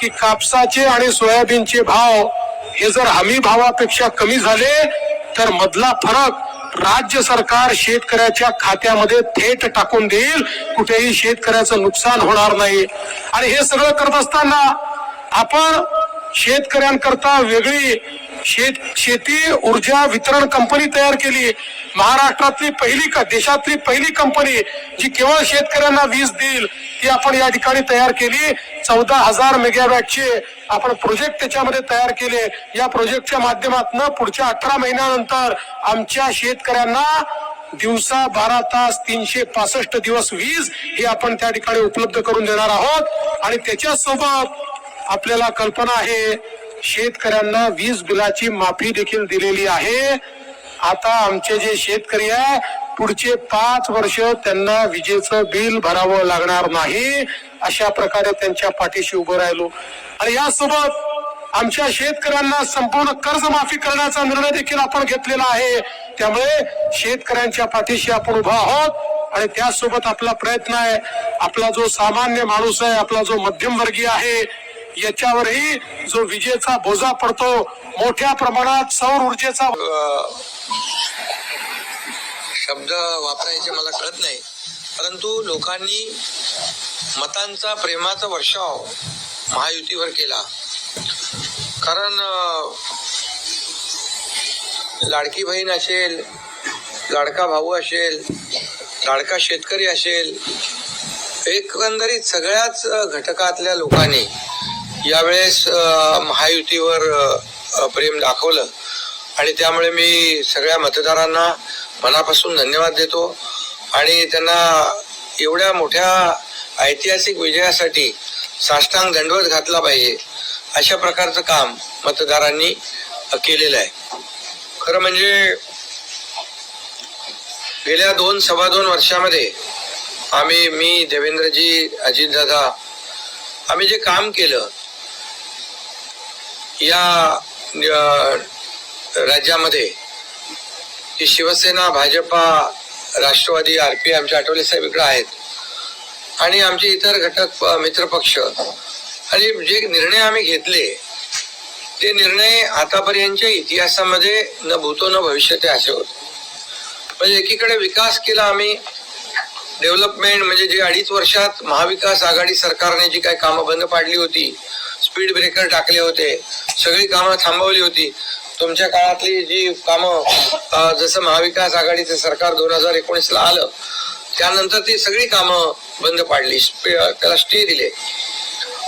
की कापसाचे आणि सोयाबीनचे भाव हे जर हमी भावापेक्षा कमी झाले तर मधला फरक राज्य सरकार शेतकऱ्याच्या खात्यामध्ये थेट टाकून देईल. कुठेही शेतकऱ्याचं नुकसान होणार नाही. आणि हे सगळं करत असताना आपण शेतकऱ्यांकरता वेगळी शेत शेती ऊर्जा वितरण कंपनी तयार केली. महाराष्ट्रातली पहिली देशातली पहिली कंपनी जी केवळ शेतकऱ्यांना वीज देईल ती आपण या ठिकाणी तयार केली. चौदा हजार मेगावॅटचे आपण प्रोजेक्ट त्याच्यामध्ये तयार केले. या प्रोजेक्टच्या माध्यमातून पुढच्या अठरा महिन्यानंतर आमच्या शेतकऱ्यांना दिवसा बारा तास तीनशे पासष्ट दिवस वीज ही आपण त्या ठिकाणी उपलब्ध करून देणार आहोत. आणि त्याच्यासोबत आपल्याला कल्पना आहे शेतकऱ्यांना वीज बिलाची माफी देखील दिलेली आहे. आता आमचे जे शेतकरी आहे पुढचे पाच वर्ष त्यांना विजेचं बिल भरावं लागणार नाही. अशा प्रकारे त्यांच्या पाठीशी उभं राहिलो. आणि यासोबत आमच्या शेतकऱ्यांना संपूर्ण कर्जमाफी करण्याचा निर्णय देखील आपण घेतलेला आहे. त्यामुळे शेतकऱ्यांच्या पाठीशी आपण उभा आहोत. आणि त्यासोबत आपला प्रयत्न आहे. आपला जो सामान्य माणूस आहे आपला जो मध्यमवर्गीय आहे याच्यावरही जो विजेचा बोजा पडतो मोठ्या प्रमाणात सौर ऊर्जेचा शब्द वापरायचे मला कळत नाही. परंतु लोकांनी मतांचा प्रेमाचा वर्षाव महायुतीवर केला. कारण लाडकी बहीण असेल लाडका भाऊ असेल लाडका शेतकरी असेल एकंदरीत सगळ्याच घटकातल्या लोकांनी यावेळेस महायुतीवर प्रेम दाखवलं. आणि त्यामुळे मी सगळ्या मतदारांना मनापासून धन्यवाद देतो. आणि त्यांना एवढ्या मोठ्या ऐतिहासिक विजयासाठी साष्टांग दंडवत घातला पाहिजे अशा प्रकारचं काम मतदारांनी केलेलं आहे. खरं म्हणजे गेल्या दोन सव्वा दोन वर्षामध्ये आम्ही मी देवेंद्रजी अजितदादा आम्ही जे काम केलं या राज्यामध्ये की शिवसेना भाजपा राष्ट्रवादी आर पी आमचे आठवले साहेब इकडे आहेत. आणि आमचे इतर घटक मित्रपक्ष. आणि जे निर्णय आम्ही घेतले ते निर्णय आतापर्यंतच्या इतिहासामध्ये न भूतो न भविष्यते असे होते. म्हणजे एकीकडे विकास केला आम्ही डेव्हलपमेंट म्हणजे जे अडीच वर्षात महाविकास आघाडी सरकारने जी काही कामं बंद पाडली होती स्पीड ब्रेकर टाकले होते. सगळी कामं थांबवली होती. तुमच्या काळातली जी कामं जसं महाविकास आघाडीचं सरकार दोन हजार एकोणीसला आलं त्यानंतर ती सगळी कामं बंद पाडली स्पे- त्याला स्टे दिले.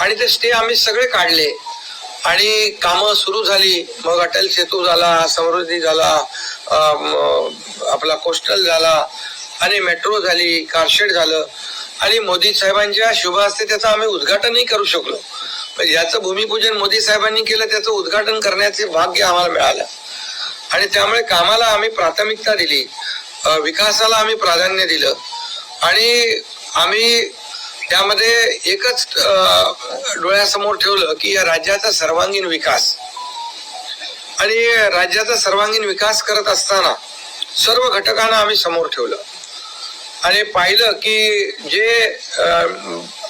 आणि ते स्टे आम्ही सगळे काढले. आणि कामं सुरू झाली. मग अटल सेतू झाला समृद्धी झाला आपला कोस्टल झाला आणि मेट्रो झाली कारशेड झालं. आणि मोदी साहेबांच्या शुभ हस्ते त्याचं आम्ही उद्घाटनही करू शकलो. याचं भूमिपूजन मोदी साहेबांनी केलं त्याचं उद्घाटन करण्याचे भाग्य आम्हाला मिळालं. आणि त्यामुळे कामाला आम्ही प्राथमिकता दिली विकासाला आम्ही प्राधान्य दिलं. आणि आम्ही त्यामध्ये एकच डोळ्यासमोर ठेवलं की या राज्याचा सर्वांगीण विकास. आणि राज्याचा सर्वांगीण विकास करत असताना सर्व घटकांना आम्ही समोर ठेवलं. आणि पाहिलं की जे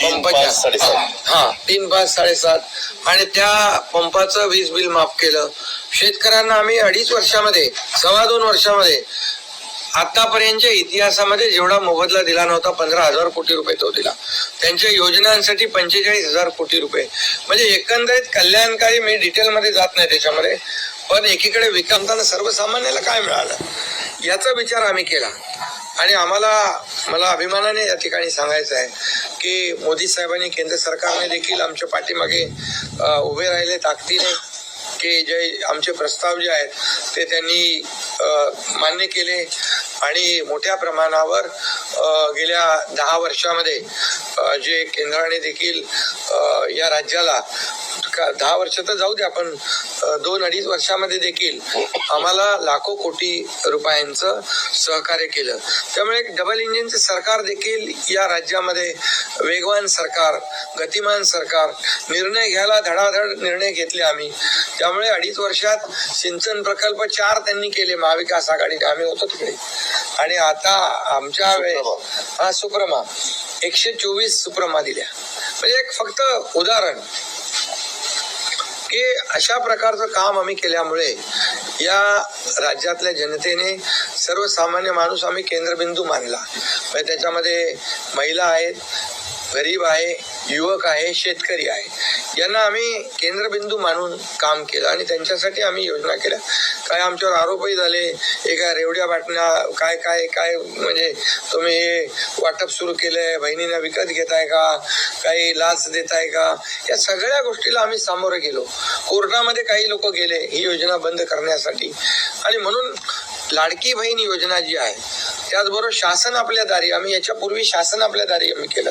तीन पाच साडेसात. हा तीन पाच साडेसात. आणि त्या पंपाचं वीज बिल माफ केलं. शेतकऱ्यांना आम्ही अडीच वर्षामध्ये सव्वा दोन वर्षामध्ये आतापर्यंतच्या इतिहासामध्ये जेवढा मोबदला दिला नव्हता पंधरा हजार कोटी रुपये तो दिला. त्यांच्या योजनांसाठी पंचेचाळीस हजार कोटी रुपये. म्हणजे एकंदरीत कल्याणकारी मी डिटेलमध्ये जात नाही त्याच्यामध्ये पण एकीकडे विकांताना सर्वसामान्याला काय मिळालं? याचा विचार आम्ही केला. आणि आम्हाला मला अभिमानाने या ठिकाणी सांगायचं आहे की मोदी साहेबांनी केंद्र सरकारने देखील आमच्या पाठीमागे उभे राहिले ताकदीने की जे आमचे प्रस्ताव जे आहेत ते त्यांनी मान्य केले आणि मोठ्या प्रमाणावर गेल्या दहा वर्षामध्ये जे केंद्राने देखील या राज्याला दहा वर्ष तर जाऊ द्या पण अ, दोन अडीच वर्षामध्ये देखील आम्हाला लाखो कोटी रुपयांचं सहकार्य केलं. त्यामुळे एक डबल इंजिनचं सरकार देखील या राज्यामध्ये वेगवान सरकार गतिमान सरकार निर्णय घ्यायला धडाधड निर्णय घेतले आम्ही. त्यामुळे अडीच वर्षात सिंचन प्रकल्प चार त्यांनी केले महाविकास आघाडीने आम्ही होतो तिकडे. आणि आता आमच्या वेळेस हा सुप्रमा. एकशे चोवीस सुप्रमा दिल्या. म्हणजे एक फक्त उदाहरण. की अशा प्रकारचं काम आम्ही केल्यामुळे या राज्यातल्या जनतेने सर्वसामान्य माणूस आम्ही केंद्रबिंदू मानला. म्हणजे त्याच्यामध्ये महिला आहेत गरीब आहे युवक आहे शेतकरी आहे. यांना आम्ही केंद्रबिंदू मानून काम केलं आणि त्यांच्यासाठी आम्ही योजना केल्या. काय आमच्यावर आरोपही झाले एका रेवड्या बाटण्या काय काय काय म्हणजे तुम्ही हे वाटप सुरू केलंय बहिणींना विकत घेताय का काही लाच देताय का? या सगळ्या गोष्टीला आम्ही सामोरे गेलो. कोर्टामध्ये काही लोक गेले ही योजना बंद करण्यासाठी. आणि म्हणून लाडकी बहीण योजना जी आहे त्याचबरोबर शासन आपल्या दारी आम्ही याच्यापूर्वी शासन आपल्या दारी आम्ही केलं.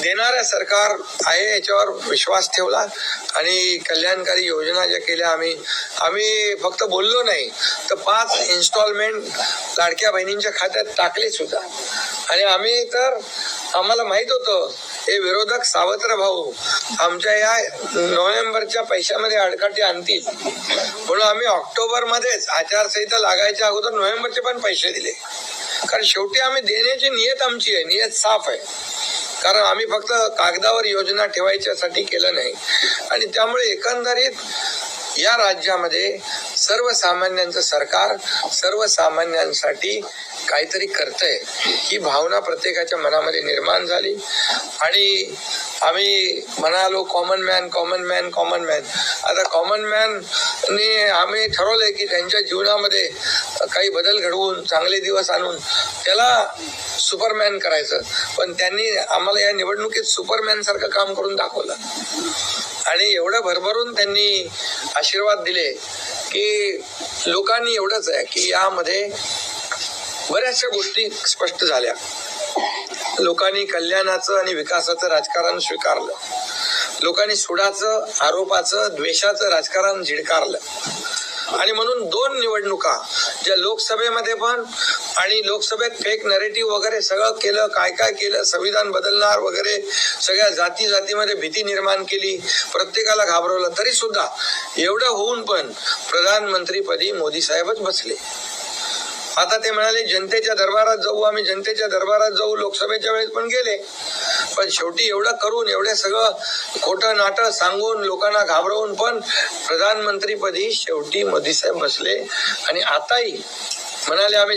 देणारं सरकार आहे याच्यावर विश्वास ठेवला. आणि कल्याणकारी योजना ज्या केल्या आम्ही आम्ही फक्त बोललो नाही तर पाच इन्स्टॉलमेंट लाडक्या बहिणींच्या खात्यात टाकले सुद्धा. आणि आम्ही तर आम्हाला माहीत होतं हे विरोधक सावत्र भाऊ आमच्या या नोव्हेंबरच्या पैशामध्ये अडकाटी आणतील. म्हणून आम्ही ऑक्टोबरमध्येच आचारसंहिता लागायच्या अगोदर नोव्हेंबरचे पण पैसे दिले. कारण शेवटी आम्ही देण्याची नियत आमची आहे नियत साफ आहे. कारण आम्ही फक्त कागदावर योजना ठेवायच्यासाठी केलं नाही. आणि त्यामुळे एकंदरीत या राज्यामध्ये सर्वसामान्यांचं सरकार सर्वसामान्यांसाठी काहीतरी करतंय. ही भावना प्रत्येकाच्या मनामध्ये निर्माण झाली. आणि आम्ही म्हणालो common man common man common man आता कॉमन मॅनने आम्ही ठरवलंय की त्यांच्या जीवनामध्ये काही बदल घडवून चांगले दिवस आणून त्याला सुपरमॅन करायचं. पण त्यांनी आम्हाला या निवडणुकीत सुपरमॅन सारखं काम करून दाखवलं. आणि एवढं भरभरून त्यांनी आशीर्वाद दिले की लोकांनी एवढंच आहे की यामध्ये बऱ्याचशा गोष्टी स्पष्ट झाल्या. लोकांनी कल्याणाचं आणि विकासाचं राजकारण स्वीकारलं. लोकांनी सुडाचं आरोपाचं द्वेषाचं राजकारण झिडकारलं. आणि म्हणून दोन निवडणुका ज्या लोकसभेमध्ये पण आणि लोकसभेत फेक नरेटिव्ह वगैरे सगळं केलं काय काय केलं संविधान बदलणार वगैरे सगळ्या जाती जातीमध्ये भीती निर्माण केली प्रत्येकाला घाबरवलं तरी सुद्धा एवढं होऊन पण प्रधानमंत्रीपदी मोदी साहेबच बसले. आता ते म्हणाले जनतेच्या दरबारात जाऊ आम्ही जनतेच्या दरबारात जाऊ. लोकसभेच्या वेळेस पण गेले. पण शेवटी एवढं करून एवढं सगळं खोटं नाटं सांगून लोकांना घाबरवून पण प्रधानमंत्रीपदी शेवटी मोदी साहेब बसले. आणि आताही म्हणाले आम्ही